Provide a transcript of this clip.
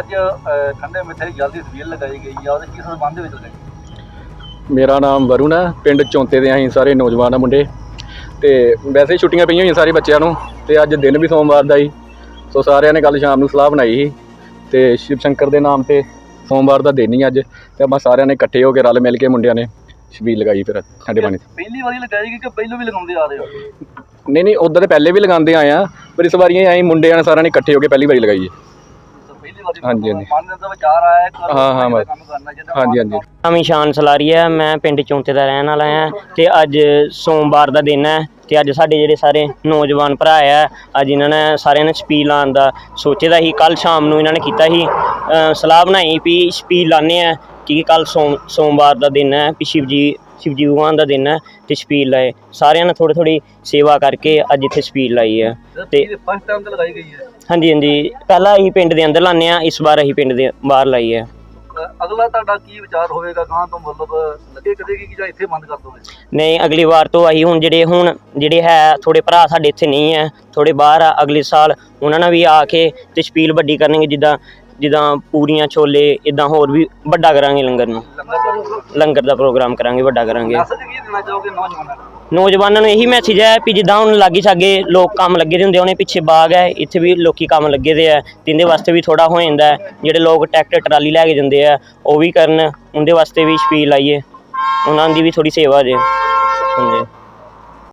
ਅਹ, ਠੰਡੇ ਮਿੱਠੇ ਜਲਦੀ ਸਵੀਲ ਲਗਾਈ ਗਈ ਆ ਉਹਦੇ ਕਿਸ ਸੰਬੰਧ ਦੇ ਵਿੱਚ ਲਗਾਈ ਮੇਰਾ ਨਾਮ ਵਰੁਣ ਹੈ ਪਿੰਡ ਚੌਂਤੇ ਦੇ ਅਸੀਂ ਸਾਰੇ ਨੌਜਵਾਨ ਆ ਮੁੰਡੇ। ਤੇ ਵੈਸੇ ਹੀ ਛੁੱਟੀਆਂ ਪਈਆਂ ਹੋਈਆਂ ਸਾਰੇ ਬੱਚਿਆਂ ਨੂੰ ਤੇ ਅੱਜ ਦਿਨ ਵੀ ਸੋਮਵਾਰ ਦਾ ਹੀ ਸੋ ਸਾਰਿਆਂ ਨੇ ਕੱਲ ਸ਼ਾਮ ਨੂੰ ਸਲਾਹ ਬਣਾਈ ਸੀ ਤੇ ਸ਼ਿਵ ਸ਼ੰਕਰ ਦੇ ਨਾਮ ਤੇ ਸੋਮਵਾਰ ਦਾ ਦਿਨ ਹੀ ਅੱਜ ਤੇ ਆਪਾਂ ਸਾਰਿਆਂ ਨੇ ਇਕੱਠੇ ਹੋ ਕੇ ਰਲ ਮਿਲ ਕੇ ਮੁੰਡਿਆਂ ਨੇ ਛਬੀਲ ਲਗਾਈ ਫਿਰ ਪਾਣੀ 'ਚ। ਪਹਿਲੀ ਵਾਰੀ ਲਗਾਈ ਗਈ ਕਿ ਪਹਿਲੋਂ ਵੀ ਲਗਾਉਂਦੇ ਆ ਰਹੇ ਹੋ? ਨਹੀਂ ਨਹੀਂ ਉਧਰ ਤੇ ਪਹਿਲੇ ਵੀ ਲਗਾਉਂਦੇ ਆਏ ਆ ਪਰ ਇਸ ਵਾਰੀ ਐਂ ਮੁੰਡਿਆਂ ਨੇ ਸਾਰਿਆਂ ਨੇ ਇਕੱਠੇ ਹੋ ਕੇ ਪਹਿਲੀ ਵਾਰੀ ਲਗਾਈ ਹੈ ਤਾਂ ਪਹਿਲੀ ਵਾਰੀ ਹਾਂਜੀ, ਹਾਂਜੀ। ਮਨ ਦੇ ਅੰਦਰ ਵਿਚਾਰ ਆਇਆ ਕਿ ਹਾਂ, ਹਾਂ, ਬਸ। ਕੰਮ ਕਰਨਾ ਚਾਹੀਦਾ ਹਾਂਜੀ ਹਾਂਜੀ ਨਾਮ ਇਸ਼ਾਨ ਸਲਾਰੀ ਹੈ ਮੈਂ ਪਿੰਡ ਚੌਂਤੇ ਦਾ ਰਹਿਣ ਵਾਲਾ ਹਾਂ ਤੇ ਅੱਜ ਸੋਮਵਾਰ ਦਾ ਦਿਨ ਹੈ ਤੇ ਅੱਜ ਸਾਡੇ ਜਿਹੜੇ ਸਾਰੇ ਨੌਜਵਾਨ ਭਰਾ ਆ ਅੱਜ ਇਹਨਾਂ ਨੇ ਸਾਰਿਆਂ ਨੇ ਸਪੀਲ ਲਾਉਣ ਦਾ ਸੋਚੇ ਦਾ ਸੀ ਕੱਲ ਸ਼ਾਮ ਨੂੰ ਇਹਨਾਂ ਨੇ ਕੀਤਾ ਸੀ ਅ, ਸਲਾਹ ਬਣਾਈ ਵੀ ਸਪੀਲ ਲਾਣੇ ਆ ਕਿ ਕੱਲ ਸੋਮ ਸੋਮਵਾਰ ਦਾ ਦਿਨ ਹੈ ਵੀ ਸ਼ਿਵ ਜੀ ਸ਼ਿਵ ਜੀ ਭਗਵਾਨ ਦਾ ਦਿਨ ਹੈ ਤੇ ਸਪੀਲ ਲਾਏ। ਸਾਰਿਆਂ ਨੇ ਥੋੜੀ ਥੋੜੀ ਸੇਵਾ ਕਰਕੇ ਅੱਜ ਇੱਥੇ ਸਪੀਲ ਲਾਈ ਹੈ। ਤੇ ਫਸਟ ਟਾਈਮ ਤੇ ਲਗਾਈ ਗਈ ਹੈ। ਹਾਂਜੀ ਹਾਂਜੀ। ਪਹਿਲਾਂ ਅਸੀਂ ਪਿੰਡ ਦੇ ਅੰਦਰ ਲਾਉਂਦੇ ਆ ਇਸ ਵਾਰ ਅਸੀਂ ਪਿੰਡ ਦੇ ਬਾਹਰ ਲਾਈ ਹੈ। ਅਗਲਾ ਤੁਹਾਡਾ ਕੀ ਵਿਚਾਰ ਹੋਵੇਗਾ? ਗਾਂ ਤੋਂ ਮਤਲਬ ਲੱਗੇ ਕਦੇ ਕਿ ਜਾਂ ਇੱਥੇ ਬੰਦ ਕਰ ਦੋਗੇ? ਨਹੀਂ ਅਗਲੀ ਵਾਰ ਤੋਂ ਅਸੀਂ ਹੁਣ ਜਿਹੜੇ ਹੁਣ ਜਿਹੜੇ ਹੈ ਥੋੜੇ ਭਰਾ ਸਾਡੇ ਇੱਥੇ ਨਹੀਂ ਹੈ ਥੋੜੇ ਬਾਹਰ ਆ। ਅਗਲੇ ਸਾਲ ਉਹਨਾਂ ਨਾਲ ਵੀ ਆ ਕੇ ਤੇ ਸਪੀਲ ਵੱਡੀ ਕਰਨਗੇ ਜਿੱਦਾਂ ਜਿੱਦਾਂ ਪੂਰੀਆਂ ਛੋਲੇ ਇਦਾਂ ਹੋਰ ਵੀ ਵੱਡਾ ਕਰਾਂਗੇ ਲੰਗਰ ਨੂੰ। ਲੰਗਰ ਦਾ ਪ੍ਰੋਗਰਾਮ ਕਰਾਂਗੇ ਵੱਡਾ ਕਰਾਂਗੇ। ਮੈਸੇਜ ਕੀ ਦੇਣਾ ਚਾਹੋਗੇ ਨੌਜਵਾਨਾਂ ਨੂੰ? ਨੌਜਵਾਨਾਂ ਨੂੰ ਇਹੀ ਮੈਸੇਜ ਹੈ ਵੀ ਜਿੱਦਾਂ ਹੁਣ ਲਾਗੀ ਛਾਗੇ ਲੋਕ ਕੰਮ ਲੱਗੇ ਦੇ ਹੁੰਦੇ ਉਹਨੇ ਪਿੱਛੇ ਬਾਗ ਹੈ ਇੱਥੇ ਵੀ ਲੋਕੀ ਕੰਮ ਲੱਗੇ ਦੇ ਆ ਤੇ ਇਹਦੇ ਵਾਸਤੇ ਵੀ ਥੋੜਾ ਹੋ ਜਾਂਦਾ ਹੈ। ਜਿਹੜੇ ਲੋਕ ਟਰੈਕਟਰ ਟਰਾਲੀ ਲੈ ਕੇ ਜਾਂਦੇ ਆ ਉਹ ਵੀ ਕਰਨ ਉਹਦੇ ਵਾਸਤੇ ਵੀ ਸਪੀਲ ਲਾਈਏ। ਉਹਨਾਂ ਦੀ ਵੀ ਥੋੜੀ ਸੇਵਾ ਜੇ। ਹਾਂਜੀ।